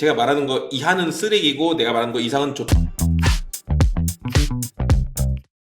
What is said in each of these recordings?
제가 말하는 거 이하는 쓰레기고 내가 말하는 거 이상은 좋다.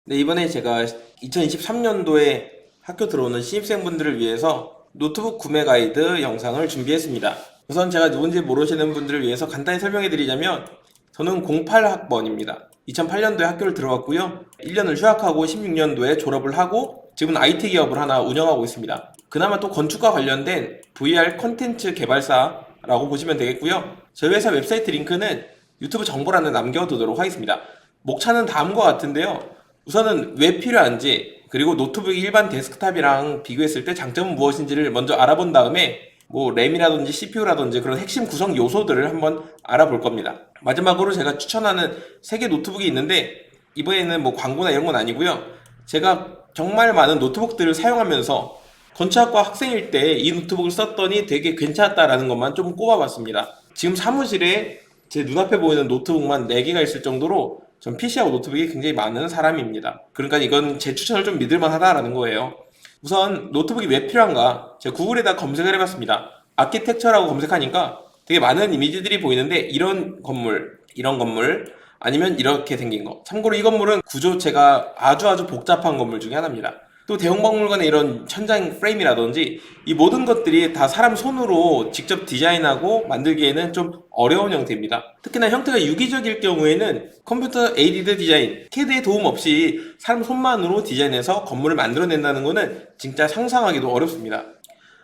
네, 이번에 제가 2023년도에 학교 들어오는 신입생분들을 위해서 노트북 구매 가이드 영상을 준비했습니다. 우선 제가 누군지 모르시는 분들을 위해서 간단히 설명해 드리자면 저는 08학번입니다. 2008년도에 학교를 들어왔고요. 1년을 휴학하고 16년도에 졸업을 하고 지금은 IT 기업을 하나 운영하고 있습니다. 그나마 또 건축과 관련된 VR 콘텐츠 개발사 라고 보시면 되겠고요. 저희 회사 웹사이트 링크는 유튜브 정보란에 남겨두도록 하겠습니다. 목차는 다음과 같은데요. 우선은 왜 필요한지 그리고 노트북이 일반 데스크탑이랑 비교했을 때 장점은 무엇인지를 먼저 알아본 다음에 뭐 램이라든지 CPU라든지 그런 핵심 구성 요소들을 한번 알아볼 겁니다. 마지막으로 제가 추천하는 세개 노트북이 있는데 이번에는 뭐 광고나 이런 건 아니고요. 제가 정말 많은 노트북들을 사용하면서 건축학과 학생일 때 이 노트북을 썼더니 되게 괜찮았다라는 것만 좀 꼽아봤습니다. 지금 사무실에 제 눈앞에 보이는 노트북만 4개가 있을 정도로 전 PC하고 노트북이 굉장히 많은 사람입니다. 그러니까 이건 제 추천을 좀 믿을만 하다라는 거예요. 우선 노트북이 왜 필요한가? 제가 구글에다 검색을 해봤습니다. 아키텍처라고 검색하니까 되게 많은 이미지들이 보이는데 이런 건물, 이런 건물, 아니면 이렇게 생긴 거. 참고로 이 건물은 구조체가 아주 아주 복잡한 건물 중에 하나입니다. 또 대형 박물관의 이런 천장 프레임이라든지 이 모든 것들이 다 사람 손으로 직접 디자인하고 만들기에는 좀 어려운 형태입니다. 특히나 형태가 유기적일 경우에는 컴퓨터 에이디드 디자인, CAD의 도움 없이 사람 손만으로 디자인해서 건물을 만들어낸다는 것은 진짜 상상하기도 어렵습니다.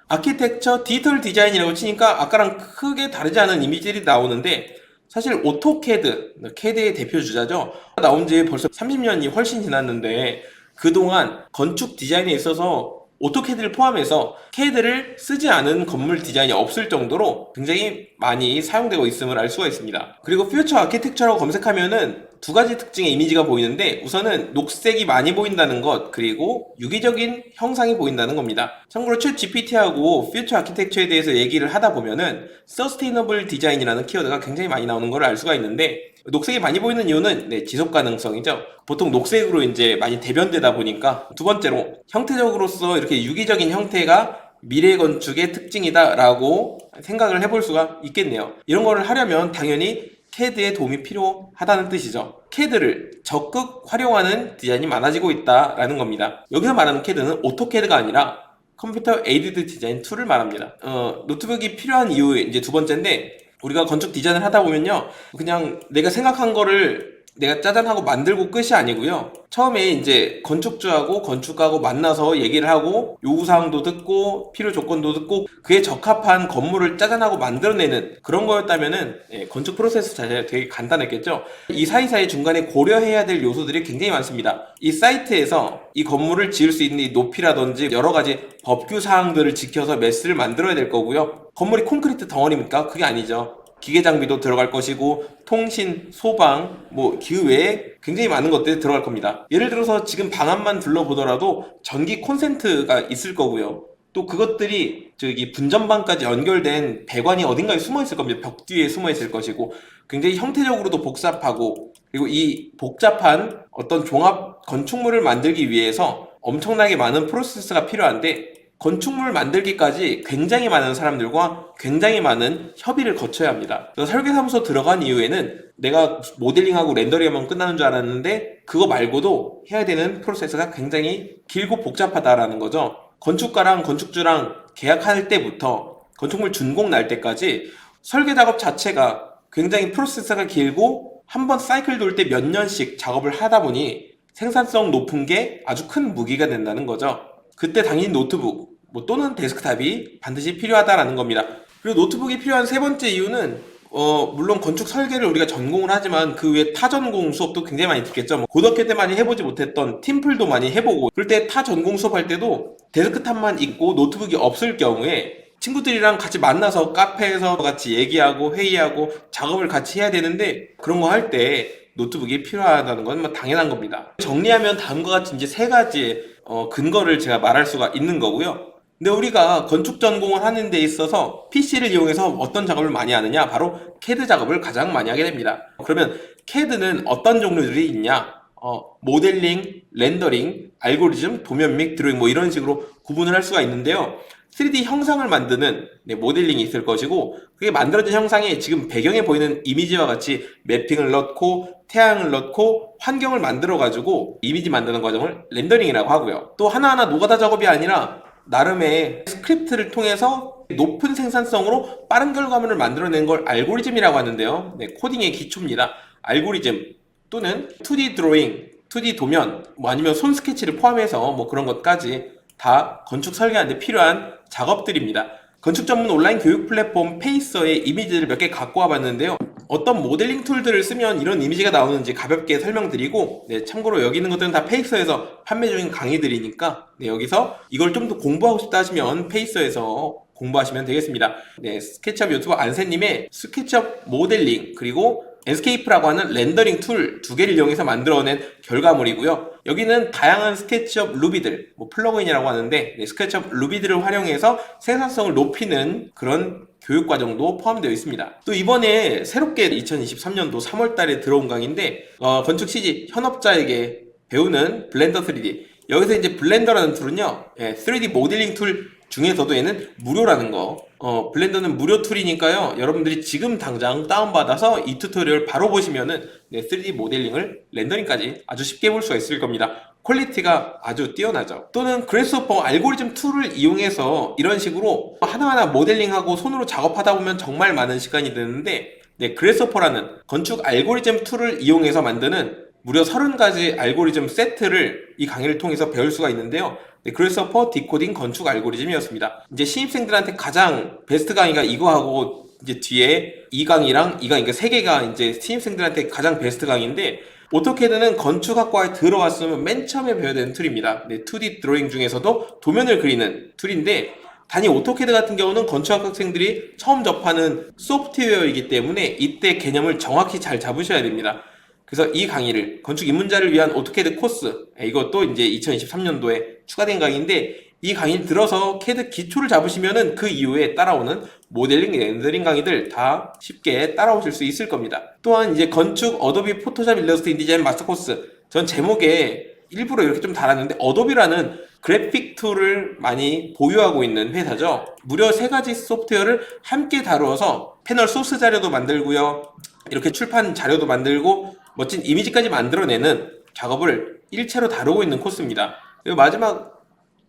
아키텍처 디지털 디자인이라고 치니까 아까랑 크게 다르지 않은 이미지들이 나오는데 사실 오토캐드, 캐드의 대표 주자죠. 나온 지 벌써 30년이 훨씬 지났는데 그동안 건축 디자인에 있어서 오토캐드를 포함해서 캐드를 쓰지 않은 건물 디자인이 없을 정도로 굉장히 많이 사용되고 있음을 알 수가 있습니다. 그리고 퓨처 아키텍처라고 검색하면은 두 가지 특징의 이미지가 보이는데 우선은 녹색이 많이 보인다는 것 그리고 유기적인 형상이 보인다는 겁니다. 참고로 챗 GPT하고 퓨처 아키텍처에 대해서 얘기를 하다 보면은 서스테이너블 디자인이라는 키워드가 굉장히 많이 나오는 걸 알 수가 있는데 녹색이 많이 보이는 이유는 네, 지속 가능성이죠. 보통 녹색으로 이제 많이 대변되다 보니까 두 번째로 형태적으로서 이렇게 유기적인 형태가 미래 건축의 특징이다라고 생각을 해볼 수가 있겠네요. 이런 거를 하려면 당연히 CAD의 도움이 필요하다는 뜻이죠. CAD를 적극 활용하는 디자인이 많아지고 있다라는 겁니다. 여기서 말하는 CAD는 오토캐드가 아니라 컴퓨터 에이디드 디자인 툴을 말합니다. 어, 노트북이 필요한 이유 이제 두 번째인데 우리가 건축 디자인을 하다 보면요. 그냥 내가 생각한 거를 내가 짜잔하고 만들고 끝이 아니고요. 처음에 이제 건축주하고 건축가하고 만나서 얘기를 하고 요구사항도 듣고 필요 조건도 듣고 그에 적합한 건물을 짜잔하고 만들어내는 그런 거였다면은 예, 건축 프로세스 자체가 되게 간단했겠죠. 이 사이사이 중간에 고려해야 될 요소들이 굉장히 많습니다. 이 사이트에서 이 건물을 지을 수 있는 이 높이라든지 여러 가지 법규 사항들을 지켜서 메스를 만들어야 될 거고요. 건물이 콘크리트 덩어리입니까? 그게 아니죠. 기계 장비도 들어갈 것이고 통신, 소방, 뭐그 외에 굉장히 많은 것들이 들어갈 겁니다. 예를 들어서 지금 방안만 둘러보더라도 전기 콘센트가 있을 거고요. 또 그것들이 저기 분전방까지 연결된 배관이 어딘가에 숨어 있을 겁니다. 벽 뒤에 숨어 있을 것이고 굉장히 형태적으로도 복잡하고 그리고 이 복잡한 어떤 종합 건축물을 만들기 위해서 엄청나게 많은 프로세스가 필요한데 건축물 만들기까지 굉장히 많은 사람들과 굉장히 많은 협의를 거쳐야 합니다. 설계사무소 들어간 이후에는 내가 모델링하고 렌더링하면 끝나는 줄 알았는데 그거 말고도 해야 되는 프로세스가 굉장히 길고 복잡하다라는 거죠. 건축가랑 건축주랑 계약할 때부터 건축물 준공 날 때까지 설계 작업 자체가 굉장히 프로세스가 길고 한 번 사이클 돌 때 몇 년씩 작업을 하다 보니 생산성 높은 게 아주 큰 무기가 된다는 거죠. 그때 당연히 노트북 뭐 또는 데스크탑이 반드시 필요하다라는 겁니다. 그리고 노트북이 필요한 세 번째 이유는 어 물론 건축 설계를 우리가 전공을 하지만 그외 타전공 수업도 굉장히 많이 듣겠죠. 뭐 고등학교 때 많이 해보지 못했던 팀플도 많이 해보고 그럴 때 타전공 수업할 때도 데스크탑만 있고 노트북이 없을 경우에 친구들이랑 같이 만나서 카페에서 같이 얘기하고 회의하고 작업을 같이 해야 되는데 그런 거 할 때 노트북이 필요하다는 건뭐 당연한 겁니다. 정리하면 다음과 같이 이제 세 가지의 어, 근거를 제가 말할 수가 있는 거고요. 근데 우리가 건축 전공을 하는 데 있어서 PC를 이용해서 어떤 작업을 많이 하느냐? 바로 CAD 작업을 가장 많이 하게 됩니다. 그러면 CAD는 어떤 종류들이 있냐? 어, 모델링, 렌더링, 알고리즘, 도면 믹, 드로잉 뭐 이런 식으로 구분을 할 수가 있는데요. 3D 형상을 만드는 네, 모델링이 있을 것이고 그게 만들어진 형상에 지금 배경에 보이는 이미지와 같이 매핑을 넣고 태양을 넣고 환경을 만들어 가지고 이미지 만드는 과정을 렌더링이라고 하고요. 또 하나하나 노가다 작업이 아니라 나름의 스크립트를 통해서 높은 생산성으로 빠른 결과물을 만들어낸 걸 알고리즘이라고 하는데요. 네, 코딩의 기초입니다. 알고리즘 또는 2D 드로잉, 2D 도면, 뭐 아니면 손 스케치를 포함해서 뭐 그런 것까지 다 건축 설계하는데 필요한 작업들입니다. 건축 전문 온라인 교육 플랫폼 페이서의 이미지를 몇 개 갖고 와봤는데요. 어떤 모델링 툴들을 쓰면 이런 이미지가 나오는지 가볍게 설명드리고, 네, 참고로 여기 있는 것들은 다 페이서에서 판매 중인 강의들이니까, 네, 여기서 이걸 좀 더 공부하고 싶다 하시면 페이서에서 공부하시면 되겠습니다. 네, 스케치업 유튜버 안세님의 스케치업 모델링, 그리고 엔스케이프라고 하는 렌더링 툴 두 개를 이용해서 만들어낸 결과물이고요. 여기는 다양한 스케치업 루비들, 뭐 플러그인이라고 하는데 네, 스케치업 루비들을 활용해서 생산성을 높이는 그런 교육 과정도 포함되어 있습니다. 또 이번에 새롭게 2023년도 3월 달에 들어온 강의인데 어, 건축 CG 현업자에게 배우는 블렌더 3D. 여기서 이제 블렌더라는 툴은요, 예, 3D 모델링 툴 중에서도 얘는 무료라는 거. 어, 블렌더는 무료 툴이니까요. 여러분들이 지금 당장 다운받아서 이 튜토리얼 바로 보시면은 네, 3D 모델링을 렌더링까지 아주 쉽게 볼 수가 있을 겁니다. 퀄리티가 아주 뛰어나죠. 또는 그래스호퍼 알고리즘 툴을 이용해서 이런 식으로 하나하나 모델링하고 손으로 작업하다 보면 정말 많은 시간이 드는데 네, 그래스호퍼라는 건축 알고리즘 툴을 이용해서 만드는 무려 30가지 알고리즘 세트를 이 강의를 통해서 배울 수가 있는데요. 네, 그래서퍼 디코딩 건축 알고리즘이었습니다. 이제 신입생들한테 가장 베스트 강의가 이거하고 이제 뒤에 이 강의랑 이 강의, 그러니까 세 개가 이제 신입생들한테 가장 베스트 강의인데 오토캐드는 건축학과에 들어왔으면 맨 처음에 배워야 되는 툴입니다. 네, 2D 드로잉 중에서도 도면을 그리는 툴인데 단위 오토캐드 같은 경우는 건축학 학생들이 처음 접하는 소프트웨어이기 때문에 이때 개념을 정확히 잘 잡으셔야 됩니다. 그래서 이 강의를 건축 입문자를 위한 오토캐드 코스 예, 이것도 이제 2023년도에 추가된 강의인데 이 강의를 들어서 캐드 기초를 잡으시면은 그 이후에 따라오는 모델링, 렌더링 강의들 다 쉽게 따라오실 수 있을 겁니다. 또한 이제 건축 어도비 포토샵 일러스트 인디자인 마스터 코스 전 제목에 일부러 이렇게 좀 달았는데 어도비라는 그래픽 툴을 많이 보유하고 있는 회사죠. 무려 세 가지 소프트웨어를 함께 다루어서 패널 소스 자료도 만들고요. 이렇게 출판 자료도 만들고 멋진 이미지까지 만들어내는 작업을 일체로 다루고 있는 코스입니다. 그리고 마지막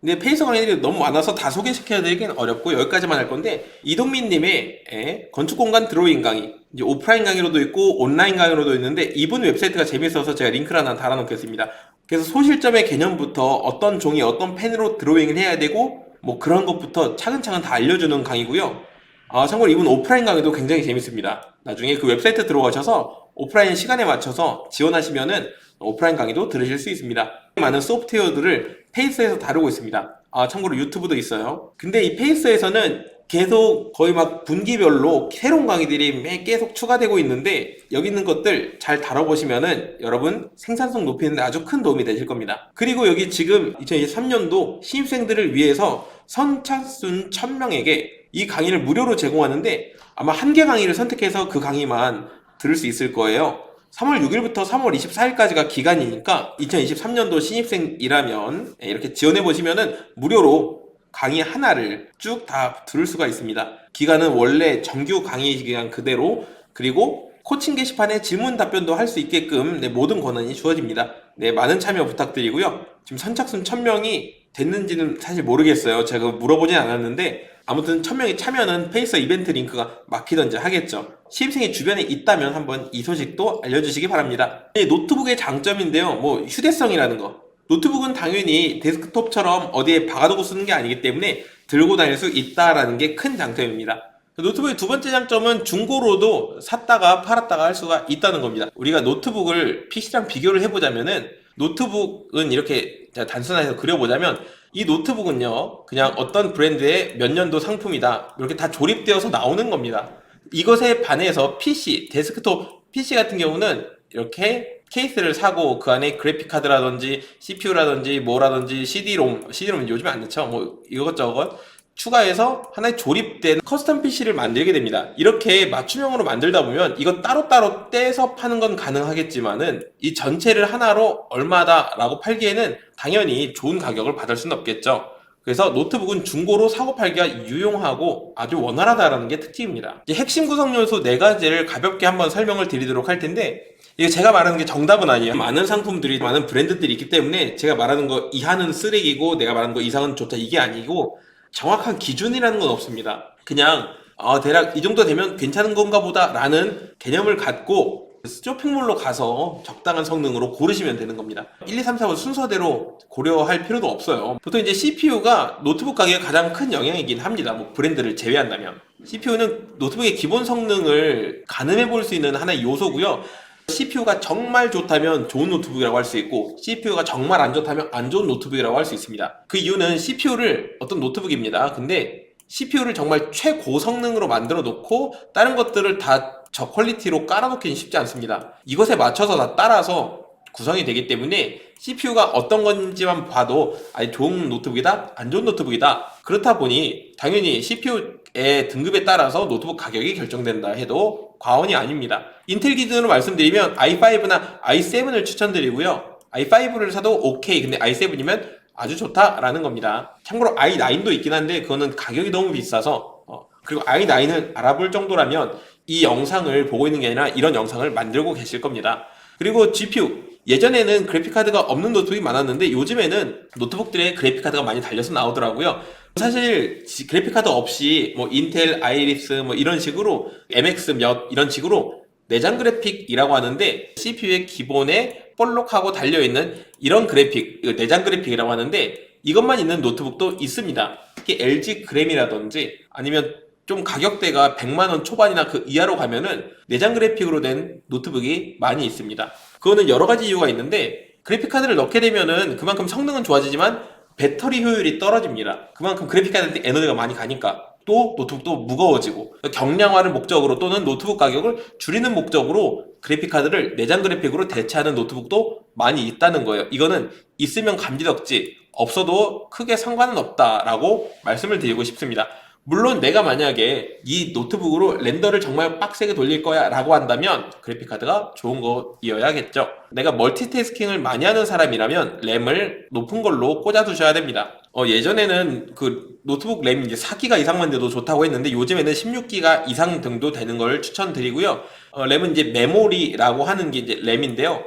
근데 페이서 강의들이 너무 많아서 다 소개시켜야 되긴 어렵고 여기까지만 할 건데 이동민 님의 예, 건축공간 드로잉 강의 이제 오프라인 강의로도 있고 온라인 강의로도 있는데 이분 웹사이트가 재밌어서 제가 링크를 하나 달아놓겠습니다. 그래서 소실점의 개념부터 어떤 종이 어떤 펜으로 드로잉을 해야 되고 뭐 그런 것부터 차근차근 다 알려주는 강의고요. 아, 참고로 이분 오프라인 강의도 굉장히 재밌습니다. 나중에 그 웹사이트 들어가셔서 오프라인 시간에 맞춰서 지원하시면은 오프라인 강의도 들으실 수 있습니다. 많은 소프트웨어들을 페이스에서 다루고 있습니다. 아, 참고로 유튜브도 있어요. 근데 이 페이스에서는 계속 거의 막 분기별로 새로운 강의들이 매 계속 추가되고 있는데 여기 있는 것들 잘 다뤄보시면은 여러분 생산성 높이는 데 아주 큰 도움이 되실 겁니다. 그리고 여기 지금 2023년도 신입생들을 위해서 선착순 1000명에게 이 강의를 무료로 제공하는데 아마 한 개 강의를 선택해서 그 강의만 들을 수 있을 거예요. 3월 6일부터 3월 24일까지가 기간이니까 2023년도 신입생이라면 예, 이렇게 지원해 보시면은 무료로 강의 하나를 쭉 다 들을 수가 있습니다. 기간은 원래 정규 강의 기간 그대로 그리고 코칭 게시판에 질문 답변도 할 수 있게끔 네, 모든 권한이 주어집니다. 네, 많은 참여 부탁드리고요. 지금 선착순 1000명이 됐는지는 사실 모르겠어요. 제가 물어보진 않았는데 아무튼 1000명이 참여는 페이서 이벤트 링크가 막히던지 하겠죠. 시입생이 주변에 있다면 한번 이 소식도 알려주시기 바랍니다. 이 노트북의 장점인데요. 뭐 휴대성이라는 거. 노트북은 당연히 데스크톱처럼 어디에 박아두고 쓰는 게 아니기 때문에 들고 다닐 수 있다라는 게 큰 장점입니다. 노트북의 두 번째 장점은 중고로도 샀다가 팔았다가 할 수가 있다는 겁니다. 우리가 노트북을 PC랑 비교를 해보자면은 노트북은 이렇게 단순해서 그려보자면 이 노트북은요 그냥 어떤 브랜드의 몇 년도 상품이다 이렇게 다 조립되어서 나오는 겁니다. 이것에 반해서 PC, 데스크톱 PC 같은 경우는 이렇게 케이스를 사고 그 안에 그래픽 카드라든지 CPU라든지 뭐라든지 CD-롬, CD-롬은 요즘에 안 넣죠. 뭐 이것저것 추가해서 하나의 조립된 커스텀 PC를 만들게 됩니다. 이렇게 맞춤형으로 만들다 보면 이거 따로따로 떼서 파는 건 가능하겠지만은 이 전체를 하나로 얼마다라고 팔기에는 당연히 좋은 가격을 받을 수는 없겠죠. 그래서 노트북은 중고로 사고 팔기가 유용하고 아주 원활하다라는 게 특징입니다. 핵심 구성 요소 네 가지를 가볍게 한번 설명을 드리도록 할 텐데 이게 제가 말하는 게 정답은 아니에요. 많은 상품들이 많은 브랜드들이 있기 때문에 제가 말하는 거 이하는 쓰레기고 내가 말하는 거 이상은 좋다 이게 아니고 정확한 기준이라는 건 없습니다. 그냥 어, 대략 이 정도 되면 괜찮은 건가 보다라는 개념을 갖고 쇼핑몰로 가서 적당한 성능으로 고르시면 되는 겁니다. 1, 2, 3, 4번 순서대로 고려할 필요도 없어요. 보통 이제 CPU가 노트북 가격에 가장 큰 영향이긴 합니다. 뭐 브랜드를 제외한다면. CPU는 노트북의 기본 성능을 가늠해 볼 수 있는 하나의 요소고요. CPU가 정말 좋다면 좋은 노트북이라고 할 수 있고 CPU가 정말 안 좋다면 안 좋은 노트북이라고 할 수 있습니다. 그 이유는 CPU를 어떤 노트북입니다. 근데 CPU를 정말 최고 성능으로 만들어 놓고 다른 것들을 다 저 퀄리티로 깔아놓기는 쉽지 않습니다. 이것에 맞춰서 다 따라서 구성이 되기 때문에 CPU가 어떤 건지만 봐도 아니 좋은 노트북이다, 안 좋은 노트북이다. 그렇다 보니 당연히 CPU의 등급에 따라서 노트북 가격이 결정된다 해도 과언이 아닙니다. 인텔 기준으로 말씀드리면 i5나 i7을 추천드리고요. i5를 사도 오케이. 근데 i7이면 아주 좋다라는 겁니다. 참고로 i9도 있긴 한데 그거는 가격이 너무 비싸서 어, 그리고 i9을 알아볼 정도라면 이 영상을 보고 있는 게 아니라 이런 영상을 만들고 계실 겁니다. 그리고 GPU 예전에는 그래픽카드가 없는 노트북이 많았는데 요즘에는 노트북들의 그래픽카드가 많이 달려서 나오더라고요. 사실 지- 그래픽카드 없이 뭐 인텔 아이리스 뭐 이런 식으로 MX 몇 이런 식으로 내장 그래픽이라고 하는데 CPU의 기본에 볼록하고 달려있는 이런 그래픽, 이거 내장 그래픽이라고 하는데 이것만 있는 노트북도 있습니다. 특히 LG 그램이라든지 아니면 좀 가격대가 100만원 초반이나 그 이하로 가면은 내장 그래픽으로 된 노트북이 많이 있습니다. 그거는 여러 가지 이유가 있는데 그래픽카드를 넣게 되면은 그만큼 성능은 좋아지지만 배터리 효율이 떨어집니다. 그만큼 그래픽카드한테 에너지가 많이 가니까 또 노트북도 무거워지고 경량화를 목적으로 또는 노트북 가격을 줄이는 목적으로 그래픽카드를 내장 그래픽으로 대체하는 노트북도 많이 있다는 거예요. 이거는 있으면 감지덕지 없어도 크게 상관은 없다라고 말씀을 드리고 싶습니다. 물론 내가 만약에 이 노트북으로 렌더를 정말 빡세게 돌릴 거야 라고 한다면 그래픽카드가 좋은 거이어야겠죠. 내가 멀티태스킹을 많이 하는 사람이라면 램을 높은 걸로 꽂아 두셔야 됩니다. 어, 예전에는 그 노트북 램 이제 4기가 이상만 돼도 좋다고 했는데 요즘에는 16기가 이상 등도 되는 걸 추천드리고요. 어, 램은 이제 메모리라고 하는 게 이제 램인데요.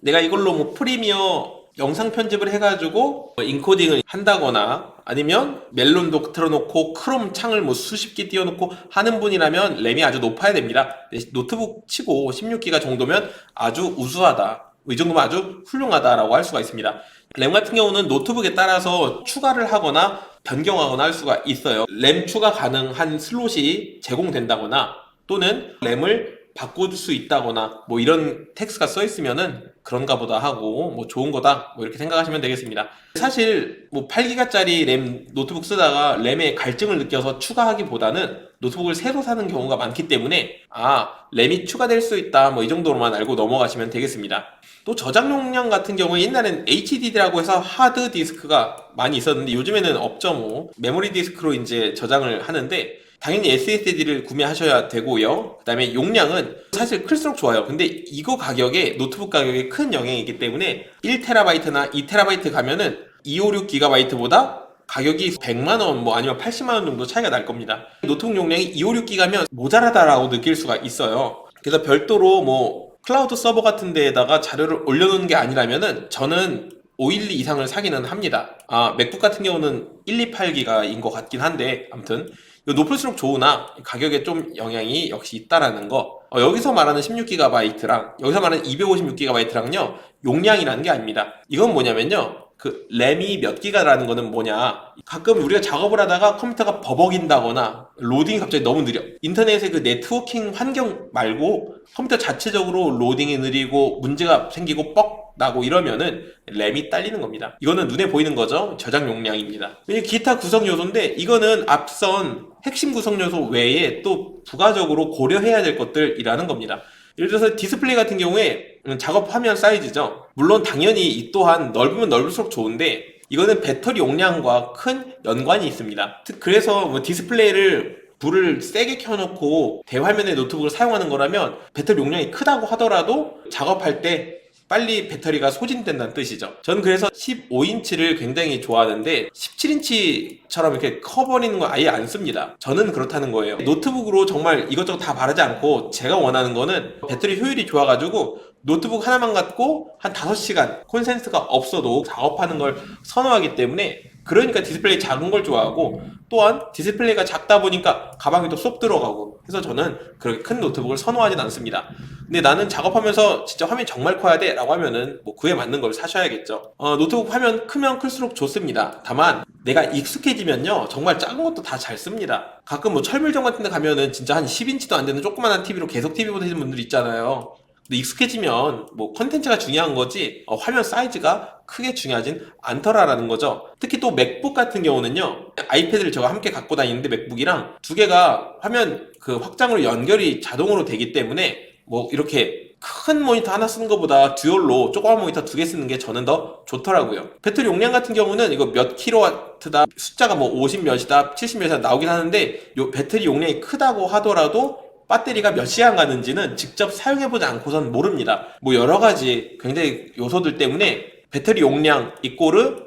내가 이걸로 뭐 프리미어 영상 편집을 해가지고 인코딩을 한다거나 아니면 멜론도 틀어놓고 크롬 창을 뭐 수십 개 띄워놓고 하는 분이라면 램이 아주 높아야 됩니다. 노트북 치고 16기가 정도면 아주 우수하다. 이 정도면 아주 훌륭하다라고 할 수가 있습니다. 램 같은 경우는 노트북에 따라서 추가를 하거나 변경하거나 할 수가 있어요. 램 추가 가능한 슬롯이 제공된다거나 또는 램을 바꿀 수 있다거나 뭐 이런 텍스가 써 있으면은 그런가 보다 하고 뭐 좋은 거다 뭐 이렇게 생각하시면 되겠습니다. 사실 뭐 8기가짜리 램 노트북 쓰다가 램에 갈증을 느껴서 추가하기보다는 노트북을 새로 사는 경우가 많기 때문에 아 램이 추가될 수 있다 뭐 이 정도로만 알고 넘어가시면 되겠습니다. 또 저장 용량 같은 경우에 옛날엔 HDD라고 해서 하드 디스크가 많이 있었는데 요즘에는 없죠 뭐 메모리 디스크로 이제 저장을 하는데 당연히 SSD를 구매하셔야 되고요. 그 다음에 용량은 사실 클수록 좋아요. 근데 이거 가격에 노트북 가격에 큰 영향이기 때문에 1TB나 2TB 가면은 256GB보다 가격이 100만원 뭐 아니면 80만원 정도 차이가 날 겁니다. 노트북 용량이 256기가면 모자라다라고 느낄 수가 있어요. 그래서 별도로 뭐 클라우드 서버 같은 데에다가 자료를 올려놓는 게 아니라면은 저는 512 이상을 사기는 합니다. 아, 맥북 같은 경우는 128기가인 것 같긴 한데, 아무튼, 높을수록 좋으나 가격에 좀 영향이 역시 있다라는 거. 어, 여기서 말하는 16GB랑 여기서 말하는 256GB랑요, 용량이라는 게 아닙니다. 이건 뭐냐면요. 그 램이 몇 기가라는 거는 뭐냐 가끔 우리가 작업을 하다가 컴퓨터가 버벅인다거나 로딩이 갑자기 너무 느려 인터넷의 그 네트워킹 환경 말고 컴퓨터 자체적으로 로딩이 느리고 문제가 생기고 뻑 나고 이러면은 램이 딸리는 겁니다 이거는 눈에 보이는 거죠 저장 용량입니다 기타 구성 요소인데 이거는 앞선 핵심 구성 요소 외에 또 부가적으로 고려해야 될 것들이라는 겁니다 예를 들어서 디스플레이 같은 경우에 음, 작업 화면 사이즈죠. 물론 당연히 이 또한 넓으면 넓을수록 좋은데 이거는 배터리 용량과 큰 연관이 있습니다. 특- 그래서 뭐 디스플레이를 불을 세게 켜놓고 대화면의 노트북을 사용하는 거라면 배터리 용량이 크다고 하더라도 작업할 때 빨리 배터리가 소진된다는 뜻이죠. 저는 그래서 15인치를 굉장히 좋아하는데 17인치처럼 이렇게 커버리는 거 아예 안 씁니다. 저는 그렇다는 거예요. 노트북으로 정말 이것저것 다 바르지 않고 제가 원하는 거는 배터리 효율이 좋아가지고 노트북 하나만 갖고 한 5시간 콘센트가 없어도 작업하는 걸 선호하기 때문에 그러니까 디스플레이 작은 걸 좋아하고 또한 디스플레이가 작다 보니까 가방에 또쏙 들어가고 해서 저는 그렇게 큰 노트북을 선호하진 않습니다. 근데 나는 작업하면서 진짜 화면이 정말 커야 돼 라고 하면은 뭐 그에 맞는 걸 사셔야겠죠. 어, 노트북 화면 크면 클수록 좋습니다. 다만 내가 익숙해지면요 정말 작은 것도 다 잘 씁니다. 가끔 뭐 철물점 같은 데 가면은 진짜 한 10인치도 안 되는 조그만한 TV로 계속 TV 보시는 분들 있잖아요. 근데 익숙해지면 뭐 컨텐츠가 중요한 거지 어, 화면 사이즈가 크게 중요하진 않더라라는 거죠. 특히 또 맥북 같은 경우는요. 아이패드를 제가 함께 갖고 다니는데 맥북이랑 두 개가 화면 그 확장으로 연결이 자동으로 되기 때문에 뭐 이렇게 큰 모니터 하나 쓰는 것보다 듀얼로 조그만 모니터 두 개 쓰는 게 저는 더 좋더라고요. 배터리 용량 같은 경우는 이거 몇 킬로와트다 숫자가 뭐 50 몇이다 70 몇이다 나오긴 하는데 요 배터리 용량이 크다고 하더라도 배터리가 몇 시간 가는지는 직접 사용해보지 않고선 모릅니다. 뭐 여러 가지 굉장히 요소들 때문에 배터리 용량 이꼬르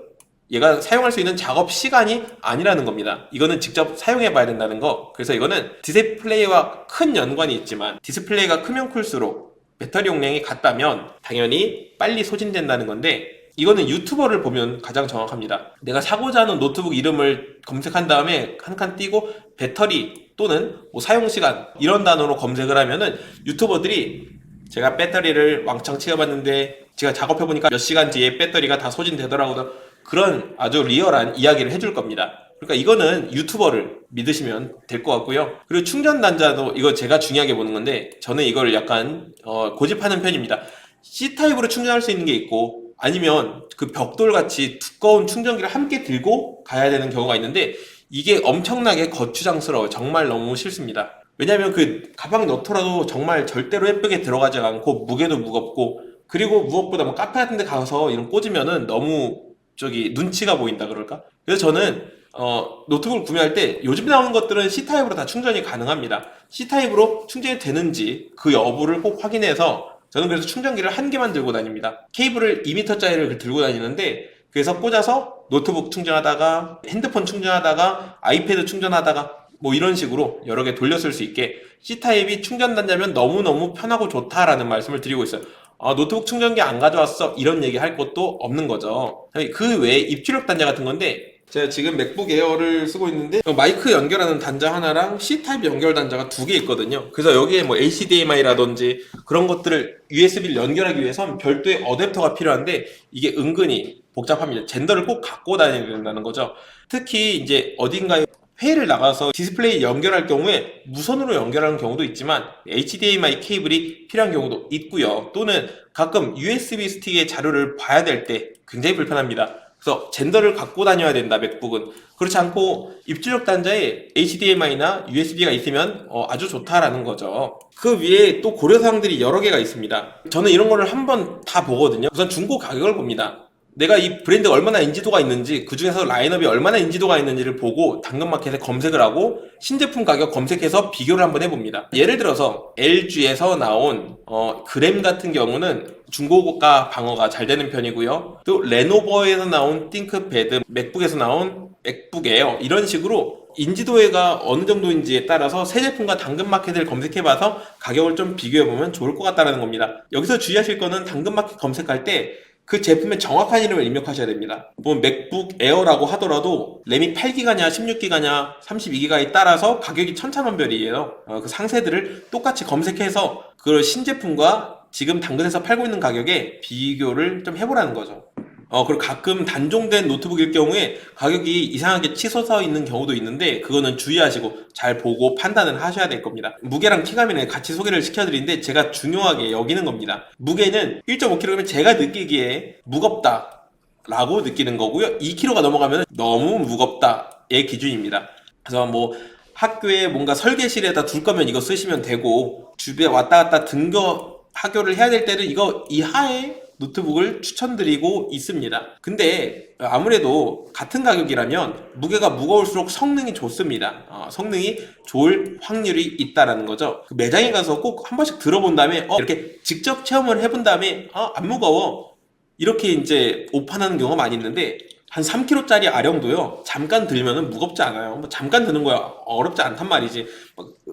얘가 사용할 수 있는 작업 시간이 아니라는 겁니다. 이거는 직접 사용해 봐야 된다는 거. 그래서 이거는 디스플레이와 큰 연관이 있지만 디스플레이가 크면 클수록 배터리 용량이 같다면 당연히 빨리 소진된다는 건데 이거는 유튜버를 보면 가장 정확합니다. 내가 사고자 하는 노트북 이름을 검색한 다음에 한 칸 띄고 배터리 또는 뭐 사용 시간 이런 단어로 검색을 하면은 유튜버들이 제가 배터리를 왕창 채워봤는데 제가 작업해보니까 몇 시간 뒤에 배터리가 다 소진되더라고요. 그런 아주 리얼한 이야기를 해줄 겁니다. 그러니까 이거는 유튜버를 믿으시면 될 것 같고요. 그리고 충전 단자도 이거 제가 중요하게 보는 건데 저는 이걸 약간 어, 고집하는 편입니다. C 타입으로 충전할 수 있는 게 있고 아니면 그 벽돌 같이 두꺼운 충전기를 함께 들고 가야 되는 경우가 있는데 이게 엄청나게 거추장스러워요. 정말 너무 싫습니다. 왜냐면 그 가방 넣더라도 정말 절대로 예쁘게 들어가지 않고 무게도 무겁고 그리고 무엇보다 뭐 카페 같은 데 가서 이런 꽂으면은 너무 저기 눈치가 보인다 그럴까? 그래서 저는 어, 노트북을 구매할 때 요즘 나오는 것들은 C타입으로 다 충전이 가능합니다. C타입으로 충전이 되는지 그 여부를 꼭 확인해서 저는 그래서 충전기를 한 개만 들고 다닙니다. 케이블을 2m짜리를 들고 다니는데 그래서 꽂아서 노트북 충전하다가 핸드폰 충전하다가 아이패드 충전하다가 뭐 이런 식으로 여러 개 돌려 쓸 수 있게 C타입이 충전 단자면 너무너무 편하고 좋다라는 말씀을 드리고 있어요. 아, 노트북 충전기 안 가져왔어. 이런 얘기 할 것도 없는 거죠. 그 외에 입출력 단자 같은 건데 제가 지금 맥북 에어를 쓰고 있는데 마이크 연결하는 단자 하나랑 C타입 연결 단자가 두 개 있거든요. 그래서 여기에 뭐 HDMI라든지 그런 것들을 USB를 연결하기 위해선 별도의 어댑터가 필요한데 이게 은근히 복잡합니다. 젠더를 꼭 갖고 다녀야 된다는 거죠. 특히 이제 어딘가에 회의를 나가서 디스플레이 연결할 경우에 무선으로 연결하는 경우도 있지만 HDMI 케이블이 필요한 경우도 있고요. 또는 가끔 USB 스틱의 자료를 봐야 될 때 굉장히 불편합니다. 그래서 젠더를 갖고 다녀야 된다 맥북은 그렇지 않고 입출력 단자에 HDMI나 USB가 있으면 어, 아주 좋다라는 거죠 그 위에 또 고려사항들이 여러 개가 있습니다 저는 이런 거를 한번 다 보거든요 우선 중고 가격을 봅니다 내가 이 브랜드가 얼마나 인지도가 있는지 그 중에서 라인업이 얼마나 인지도가 있는지를 보고 당근마켓에 검색을 하고 신제품 가격 검색해서 비교를 한번 해봅니다. 예를 들어서 LG에서 나온 어, 그램 같은 경우는 중고가 방어가 잘 되는 편이고요. 또 레노버에서 나온 띵크패드, 맥북에서 나온 맥북 에어 이런 식으로 인지도가 어느 정도인지에 따라서 새 제품과 당근마켓을 검색해봐서 가격을 좀 비교해보면 좋을 것 같다는 겁니다. 여기서 주의하실 거는 당근마켓 검색할 때 그 제품의 정확한 이름을 입력하셔야 됩니다. 뭐 맥북 에어라고 하더라도 램이 8기가냐 16기가냐 32기가에 따라서 가격이 천차만별이에요. 어, 그 상세들을 똑같이 검색해서 그 신제품과 지금 당근에서 팔고 있는 가격에 비교를 좀 해보라는 거죠. 어, 그리고 가끔 단종된 노트북일 경우에 가격이 이상하게 치솟아 있는 경우도 있는데 그거는 주의하시고 잘 보고 판단을 하셔야 될 겁니다. 무게랑 키감이는 같이 소개를 시켜드리는데 제가 중요하게 여기는 겁니다. 무게는 1.5kg이면 제가 느끼기에 무겁다 라고 느끼는 거고요. 2kg가 넘어가면 너무 무겁다의 기준입니다. 그래서 뭐 학교에 뭔가 설계실에다 둘 거면 이거 쓰시면 되고 주변에 왔다 갔다 등교 학교를 해야 될 때는 이거 이하의 노트북을 추천드리고 있습니다. 근데 아무래도 같은 가격이라면 무게가 무거울수록 성능이 좋습니다. 어, 성능이 좋을 확률이 있다라는 거죠. 그 매장에 가서 꼭 한 번씩 들어본 다음에 어, 이렇게 직접 체험을 해본 다음에 아, 안 무거워 이렇게 이제 오판하는 경우가 많이 있는데 한 3kg짜리 아령도요 잠깐 들면은 무겁지 않아요 뭐 잠깐 드는 거야 어렵지 않단 말이지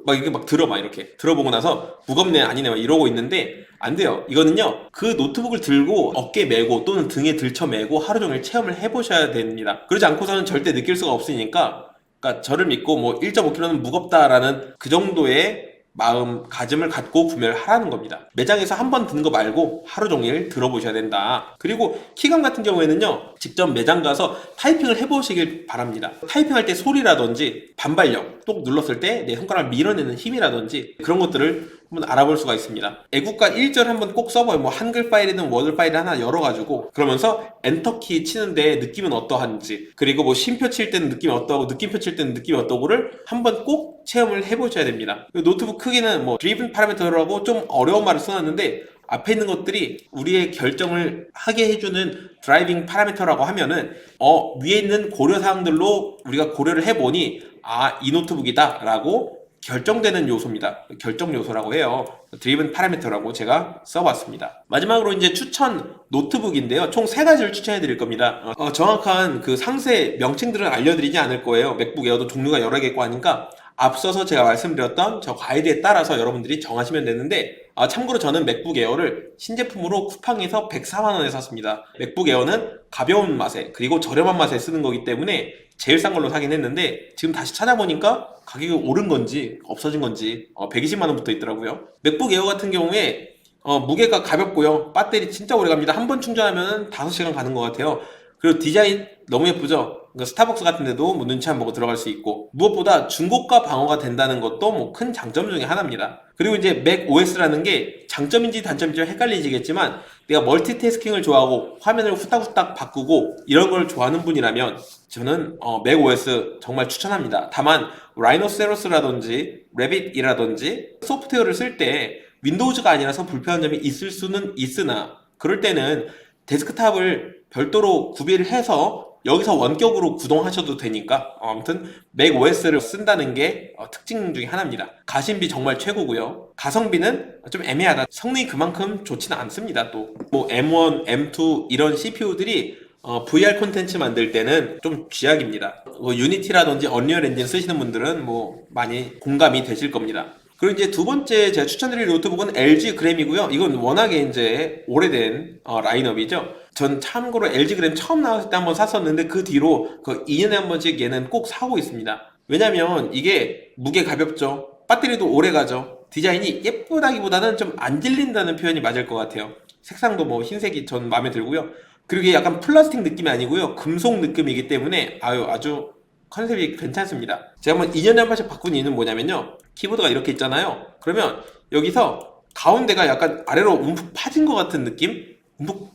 막, 막 이게 막 들어 막 이렇게. 들어보고 나서 무겁네 아니네 막 이러고 있는데 안 돼요. 이거는요 그 노트북을 들고 어깨 메고 또는 등에 들쳐 메고 하루 종일 체험을 해보셔야 됩니다. 그러지 않고서는 절대 느낄 수가 없으니까 그러니까 저를 믿고 뭐 1.5kg는 무겁다라는 그 정도의 마음 가짐을 갖고 구매를 하라는 겁니다. 매장에서 한번든거 말고 하루 종일 들어보셔야 된다. 그리고 키감 같은 경우에는요, 직접 매장 가서 타이핑을 해보시길 바랍니다. 타이핑할 때 소리라든지 반발력, 똑 눌렀을 때 내 손가락을 밀어내는 힘이라든지 그런 것들을 한번 알아볼 수가 있습니다. 애국가 1절 한번 꼭 써봐요. 뭐 한글 파일이든 워드 파일 하나 열어가지고 그러면서 엔터키 치는데 느낌은 어떠한지 그리고 뭐 쉼표 칠 때는 느낌이 어떠하고 느낌표 칠 때는 느낌이 어떠고를 한번 꼭 체험을 해보셔야 됩니다. 노트북 크기는 뭐 드리븐 파라미터라고 좀 어려운 말을 써놨는데 앞에 있는 것들이 우리의 결정을 하게 해주는 드라이빙 파라미터라고 하면은 어 위에 있는 고려 사항들로 우리가 고려를 해보니 아 이 노트북이다 라고 결정되는 요소입니다. 결정 요소라고 해요. 드리븐 파라미터라고 제가 써봤습니다. 마지막으로 이제 추천 노트북인데요. 총 세 가지를 추천해 드릴 겁니다. 어, 정확한 그 상세 명칭들은 알려드리지 않을 거예요. 맥북 에어도 종류가 여러 개 있고 하니까 앞서서 제가 말씀드렸던 저 가이드에 따라서 여러분들이 정하시면 되는데 아, 참고로 저는 맥북 에어를 신제품으로 쿠팡에서 104만원에 샀습니다. 맥북 에어는 가벼운 맛에 그리고 저렴한 맛에 쓰는 거기 때문에 제일 싼 걸로 사긴 했는데 지금 다시 찾아보니까 가격이 오른 건지 없어진 건지 어, 120만원 붙어 있더라고요. 맥북 에어 같은 경우에 어, 무게가 가볍고요. 배터리 진짜 오래 갑니다. 한 번 충전하면 5시간 가는 것 같아요. 그리고 디자인 너무 예쁘죠? 그러니까 스타벅스 같은 데도 뭐 눈치 안 보고 들어갈 수 있고 무엇보다 중고가 방어가 된다는 것도 뭐 큰 장점 중에 하나입니다. 그리고 이제 맥 OS라는 게 장점인지 단점인지 헷갈리시겠지만 내가 멀티태스킹을 좋아하고 화면을 후딱후딱 바꾸고 이런 걸 좋아하는 분이라면 저는 어, 맥 OS 정말 추천합니다. 다만 라이노세로스라든지 레빗이라든지 소프트웨어를 쓸 때 윈도우즈가 아니라서 불편한 점이 있을 수는 있으나 그럴 때는 데스크탑을 별도로 구비를 해서 여기서 원격으로 구동하셔도 되니까 어, 아무튼 맥 OS를 쓴다는 게 어, 특징 중에 하나입니다. 가심비 정말 최고고요. 가성비는 좀 애매하다. 성능이 그만큼 좋지는 않습니다. 또 뭐 M1, M2 이런 CPU들이 어, VR 콘텐츠 만들 때는 좀 쥐약입니다. 뭐 유니티라든지 언리얼 엔진 쓰시는 분들은 뭐 많이 공감이 되실 겁니다. 그리고 이제 두 번째 제가 추천드릴 노트북은 LG 그램이고요. 이건 워낙에 이제 오래된 어, 라인업이죠. 전 참고로 LG 그램 처음 나왔을 때 한번 샀었는데 그 뒤로 그 2년에 한 번씩 얘는 꼭 사고 있습니다. 왜냐면 이게 무게 가볍죠. 배터리도 오래 가죠. 디자인이 예쁘다기보다는 좀 안 질린다는 표현이 맞을 것 같아요. 색상도 뭐 흰색이 전 마음에 들고요. 그리고 이게 약간 플라스틱 느낌이 아니고요. 금속 느낌이기 때문에 아유 아주 컨셉이 괜찮습니다. 제가 한번 2년에 한 번씩 바꾼 이유는 뭐냐면요. 키보드가 이렇게 있잖아요. 그러면 여기서 가운데가 약간 아래로 움푹 파진 것 같은 느낌?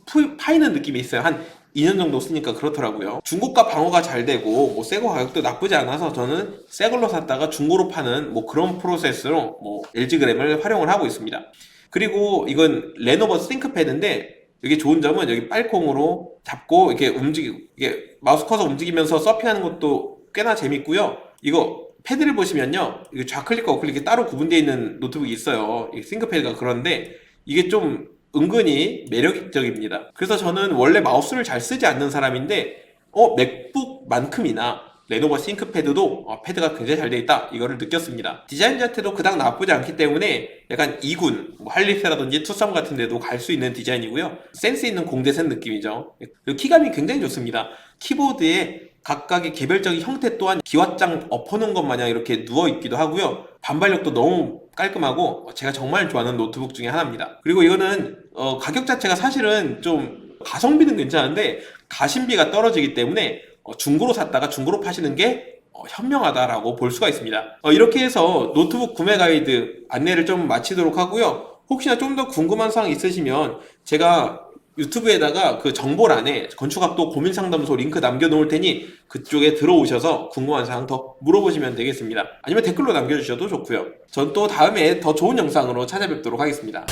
푸- 파이는 느낌이 있어요. 한 2년 정도 쓰니까 그렇더라고요. 중고가 방어가 잘 되고 뭐 새거 가격도 나쁘지 않아서 저는 새 걸로 샀다가 중고로 파는 뭐 그런 프로세스로 뭐 LG 그램을 활용을 하고 있습니다. 그리고 이건 레노버 싱크패드인데 이게 좋은 점은 여기 빨콩으로 잡고 이렇게 움직이 이게 마우스 커서 움직이면서 서핑하는 것도 꽤나 재밌고요. 이거 패드를 보시면요, 이거 좌클릭과 우클릭이 따로 구분되어 있는 노트북이 있어요. 이 싱크패드가 그런데 이게 좀 은근히 매력적입니다. 그래서 저는 원래 마우스를 잘 쓰지 않는 사람인데, 어 맥북만큼이나 레노버 싱크패드도 어, 패드가 굉장히 잘 돼 있다 이거를 느꼈습니다. 디자인 자체도 그닥 나쁘지 않기 때문에 약간 2군, 뭐 할리스라든지 투썸 같은 데도 갈 수 있는 디자인이고요. 센스 있는 공대생 느낌이죠. 그리고 키감이 굉장히 좋습니다. 키보드에 각각의 개별적인 형태 또한 기왓장 엎어놓은 것 마냥 이렇게 누워 있기도 하고요. 반발력도 너무 깔끔하고 제가 정말 좋아하는 노트북 중에 하나입니다. 그리고 이거는 어, 가격 자체가 사실은 좀 가성비는 괜찮은데 가심비가 떨어지기 때문에 어, 중고로 샀다가 중고로 파시는 게 어, 현명하다라고 볼 수가 있습니다. 어, 이렇게 해서 노트북 구매 가이드 안내를 좀 마치도록 하고요. 혹시나 좀 더 궁금한 사항 있으시면 제가 유튜브에다가 그 정보란에 건축학도 고민 상담소 링크 남겨놓을 테니 그쪽에 들어오셔서 궁금한 사항 더 물어보시면 되겠습니다. 아니면 댓글로 남겨주셔도 좋고요. 전 또 다음에 더 좋은 영상으로 찾아뵙도록 하겠습니다.